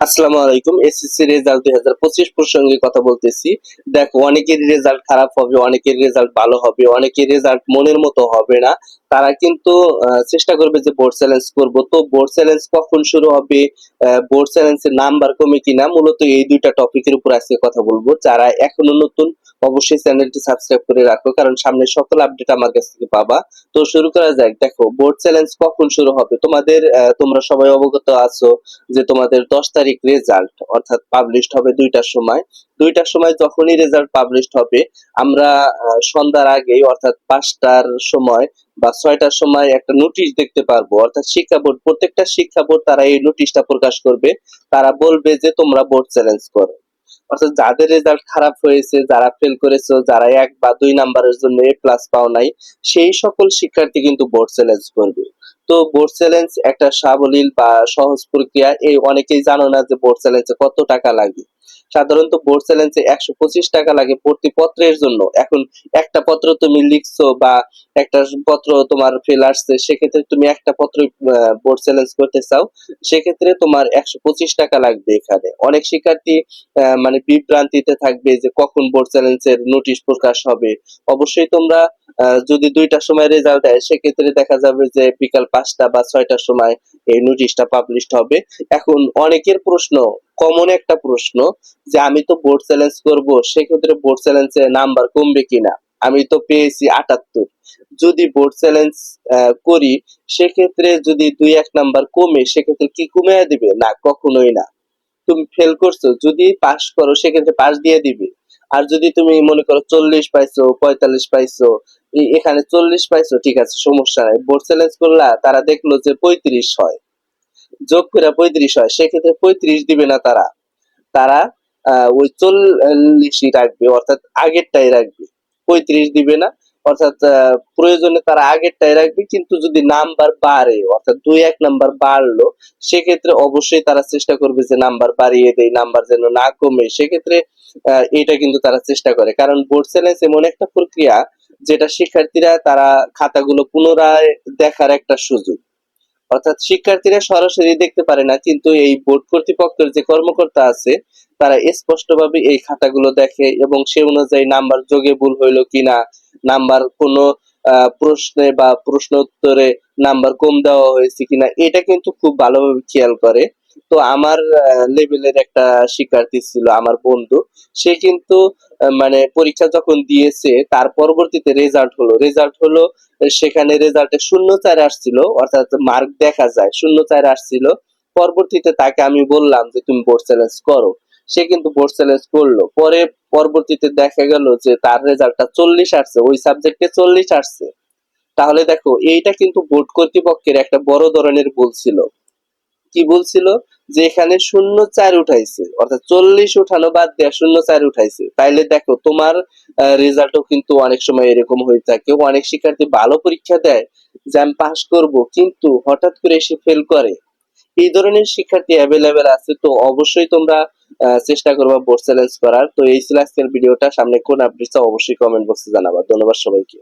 আসসালামু আলাইকুম SSC result দুই হাজার পঁচিশ প্রসঙ্গে কথা বলতেছি। দেখো, অনেকের রেজাল্ট খারাপ হবে, অনেকের রেজাল্ট ভালো হবে, অনেকের রেজাল্ট মনের মতো হবে না। তারা কিন্তু চেষ্টা করবে যে বোর্ড চ্যালেঞ্জ করব। তো বোর্ড চ্যালেঞ্জ কখন শুরু হবে? বোর্ড চ্যালেঞ্জের নাম্বার কমে কিনা? মূলত এই দুইটা টপিকের উপর আজকে কথা বলব। যারা এখনও নতুন, অবশ্যই চ্যানেলটি সাবস্ক্রাইব করে রাখো, কারণ সামনে সকল আপডেট আমার কাছ থেকে পাবা। তো শুরু করা যাক। দেখো বোর্ড চ্যালেঞ্জ কখন শুরু হবে? তোমাদের তোমরা সবাই অবগত আছো যে তোমাদের দশ তারিখ রেজাল্ট অর্থাৎ পাবলিশড হবে দুইটার সময়। দুইটার সময় যখনই রেজাল্ট পাবলিশড হবে, আমরা সন্ধ্যার আগেই, অর্থাৎ পাঁচটার সময় বা ছয়টার সময় একটা নোটিশ দেখতে পারব। অর্থাৎ শিক্ষা বোর্ড, প্রত্যেকটা শিক্ষা বোর্ড তারা এই নোটিশটা প্রকাশ করবে। তারা বলবে যে তোমরা বোর্ড চ্যালেঞ্জ করো। অর্থাৎ যাদের রেজাল্ট খারাপ হয়েছে, যারা ফেল করেছে যারা এক বা দুই নাম্বারের জন্য এ প্লাস পাও নাই, সেই সকল শিক্ষার্থী কিন্তু বোর্ড চ্যালেঞ্জ করবে। তো বোর্ড চ্যালেঞ্জ একটা সাবলীল বা সহজ প্রক্রিয়া, এই অনেকেই জানো না যে বোর্ড চ্যালেঞ্জে কত টাকা লাগে। সাধারণত বোর্ড চ্যালেঞ্জে একশো পঁচিশ টাকা লাগে প্রতি পত্রের জন্য। এখন একটা পত্র তুমি লিখছো বা একটা পত্র তোমার ফেল আসছে, সেক্ষেত্রে তুমি একটা পত্র বোর্ড চ্যালেঞ্জ করতে চাও, সেক্ষেত্রে তোমার একশো পঁচিশ টাকা লাগবে এখানে। অনেক শিক্ষার্থী মানে বিভ্রান্তিতে থাকবে যে কখন বোর্ড চ্যালেঞ্জের নোটিশ প্রকাশ হবে। অবশ্যই তোমরা যদি দুইটার সময় রেজাল্ট দেয় সেক্ষেত্রে দেখা যাবে যে বিকাল পাঁচটা বা ছয়টার সময় এই নোটিশটা পাবলিশড হবে। এখন অনেকের প্রশ্ন কমন একটা প্রশ্ন যে আমি তো বোর্ড চ্যালেঞ্জ করব, সেক্ষেত্রে বোর্ড চ্যালেঞ্জে নাম্বার কমবে কিনা? আমি তো পেয়েছি আটাত্তর। যদি বোর্ড চ্যালেঞ্জ করি, সেক্ষেত্রে যদি দুই এক নাম্বার কমে, সেক্ষেত্রে কি কমে দিবে? না, কখনোই না। তুমি ফেল করছ, যদি পাস করো, সেক্ষেত্রে পাস দিয়ে দিবে। আর যদি তুমি মনে করো চল্লিশ পাইছো, পঁয়তাল্লিশ পাইছো এখানে চল্লিশ পাইছো, ঠিক আছে, সমস্যা নাই। বোর্ড চ্যালেঞ্জ করলা, তারা দেখল যে পঁয়ত্রিশ হয়। যোগ করে পঁয়ত্রিশ হয়, সেক্ষেত্রে পঁয়ত্রিশ দিবে না তারা। তারা ওই চল্লিশই রাখবে, অর্থাৎ আগেরটাই রাখবে। পঁয়ত্রিশ দিবে না, অর্থাৎ প্রয়োজনে তারা আগেরটাই রাখবে, কিন্তু যদি নাম্বার বাড়ে, অর্থাৎ দুই এক নাম্বার বাড়লো, সেক্ষেত্রে অবশ্যই তারা চেষ্টা করবে যে নাম্বার বাড়িয়ে দেয়, নাম্বার যেন না কমে। সেক্ষেত্রে এটা কিন্তু তারা চেষ্টা করে। কারণ বোর্ড চ্যালেঞ্জ এমন একটা প্রক্রিয়া যেটা শিক্ষার্থীরা তারা খাতাগুলো পুনরায় দেখার একটা সুযোগ। অর্থাৎ শিক্ষার্থীরা সরাসরি দেখতে পারে না, কিন্তু এই বোর্ড কর্তৃপক্ষের যে কর্মকর্তা আছে, তারা স্পষ্টভাবে এই খাতাগুলো দেখে এবং সে অনুযায়ী নাম্বার যোগে ভুল হইল কিনা, নাম্বার কোনো প্রশ্নে বা প্রশ্ন উত্তরে নাম্বার কম দেওয়া হয়েছে কিনা, এটা কিন্তু খুব ভালোভাবে খেয়াল করে। তো আমার লেভেলের একটা শিক্ষার্থী ছিল আমার বন্ধু। সে কিন্তু মানে পরীক্ষা যখন দিয়েছে, তার পরবর্তীতে রেজাল্ট হলো। রেজাল্ট হলো, সেখানে রেজাল্টে শূন্য চার আসছিল, অর্থাৎ মার্ক দেখা যায়, শূন্য চার আসছিল। পরবর্তীতে তাকে আমি বললাম যে, তুমি বোর্ড চ্যালেঞ্জ করো। সে কিন্তু বোর্ড চ্যালেঞ্জ করল। পরে, পরবর্তীতে দেখা গেল যে, তার রেজাল্টটা চল্লিশ আসছে, ওই সাবজেক্টে চল্লিশ আসছে। তাহলে দেখো, এইটা কিন্তু বোর্ড কর্তৃপক্ষের একটা বড় ধরনের ভুল ছিল। কি বলছিল? যে এখানে শূন্য চার উঠাইছে। অর্থাৎ চল্লিশ উঠানো বাদ দেয়া শূন্য চার উঠাইছে। তাইলে দেখো, তোমার রেজাল্টও কিন্তু অনেক সময় এরকম হয়ে থাকে। অনেক শিক্ষার্থী ভালো পরীক্ষা দেয়, যে আমি পাস করব, কিন্তু হঠাৎ করে এসে ফেল করে। এই ধরনের শিক্ষার্থী অ্যাভেলেবেল আছে, তো অবশ্যই তোমরা চেষ্টা করবা বোর্ড চ্যালেঞ্জ করার। তো এই ছিল আজকের ভিডিওটা। সামনে কোন আপডেট অবশ্যই কমেন্ট বক্সে জানাবা। ধন্যবাদ সবাইকে।